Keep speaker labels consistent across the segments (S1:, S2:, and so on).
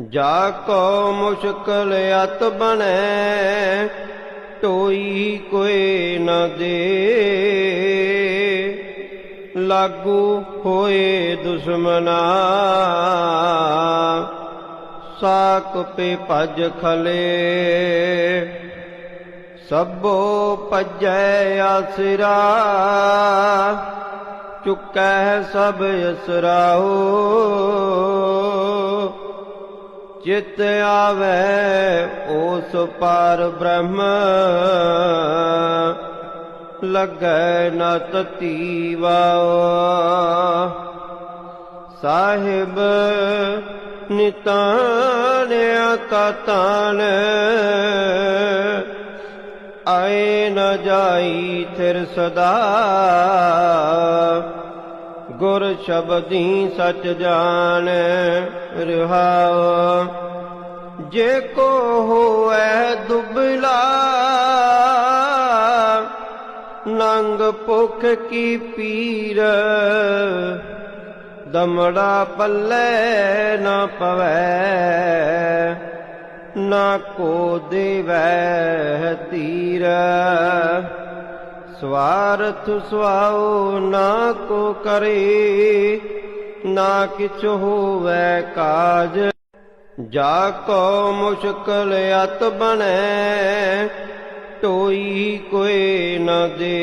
S1: ਜਾ ਕੋ ਮੁਸ਼ਕਲ ਅਤ ਬਣੈ, ਟੋਈ ਕੋਈ ਨ ਦੇ। ਲਾਗੂ ਹੋਏ ਦੁਸ਼ਮਨਾ ਸਾਕ ਪੇ ਭਜ ਖਲੇ। ਸਭੋ ਭਜੈ ਆਸਰਾ, ਚੁਕੈ ਸਭ ਅਸਰਾਓ ਚਿਤ ਆਵੈ, ਉਸ ਪਰ ਬ੍ਰਹਮ ਲੱਗੈ ਨ ਤਤੀਵਾਓ ਸਾਹਿਬ ਨਿਤਾਨਿਆ ਕਤਨ, ਆਏ ਨ ਜਾਈ ਥਿਰ ਸਦਾ। ਗੁਰ ਸ਼ਬਦੀ ਸਚ ਜਾਣ, ਰਹਾਉ। ਜੇ ਕੋ ਹੋਐ ਦੁਬਲਾ, ਨੰਗ ਭੁਖ ਕੀ ਪੀਰ। ਦਮੜਾ ਪੱਲੇ ਨਾ ਪਵੈ, ਨਾ ਕੋ ਦੇਵੈ ਤੀਰ ਸਵਾਰਥ ਸੁਆਉ ਨਾ ਕੋ ਕਰੇ, ਨਾ ਕਿਛ ਹੋਵੈ ਕਾਜ। ਜਾ ਕੋ ਮੁਸ਼ਕਲ ਅਤ ਬਣੈ, ਟੋਈ ਕੋਏ ਨ ਦੇ।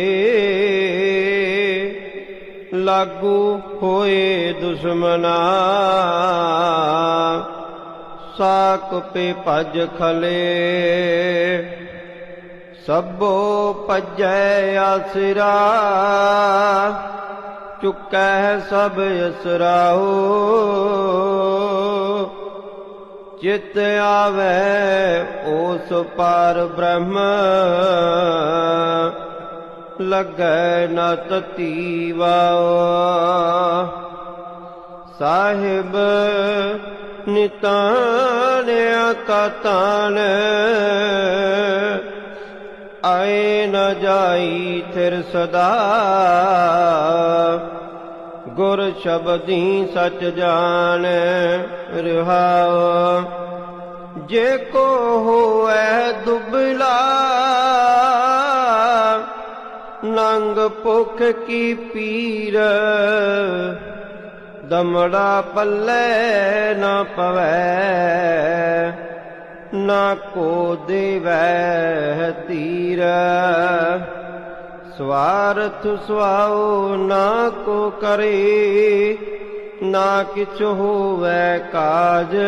S1: ਲਾਗੂ ਹੋਏ ਦੁਸ਼ਮਨਾ, ਸਾਕ ਪੇ ਭਜ ਖਲੇ। ਸਭੋ ਭਜੈ ਆਸਰਾ, ਚੁਕੈ ਸਭ ਅਸਰਾਓ ਚਿਤ ਆਵੈ ਉਸ ਪਾਰ ਬ੍ਰਹਮ, ਲੱਗੈ ਨ ਤਤੀਵਾਓ ਸਾਹਿਬ ਨਿਤਾਨਿਆ ਕਤਨ ਆਏ ਨ ਜਾਈ ਥਿਰ ਸਦਾ। ਗੁਰ ਸ਼ਬਦੀ ਸਚ ਜਾਣ ਰਹਾਉ। ਜੇ ਕੋ ਹੋਐ ਦੁਬਲਾ, ਨੰਗ ਭੁਖ ਕੀ ਪੀਰ। ਦਮੜਾ ਪੱਲੇ ਨਾ ਪਵੈ। ਨਾ ਕੋ ਦੇਵੈ ਤੀਰ। ਸਵਾਰਥ ਸੁਆਉ ਨਾ ਕੋ ਕਰੇ ਨਾ ਕਿਛ ਹੋਵੈ ਕਾਜ।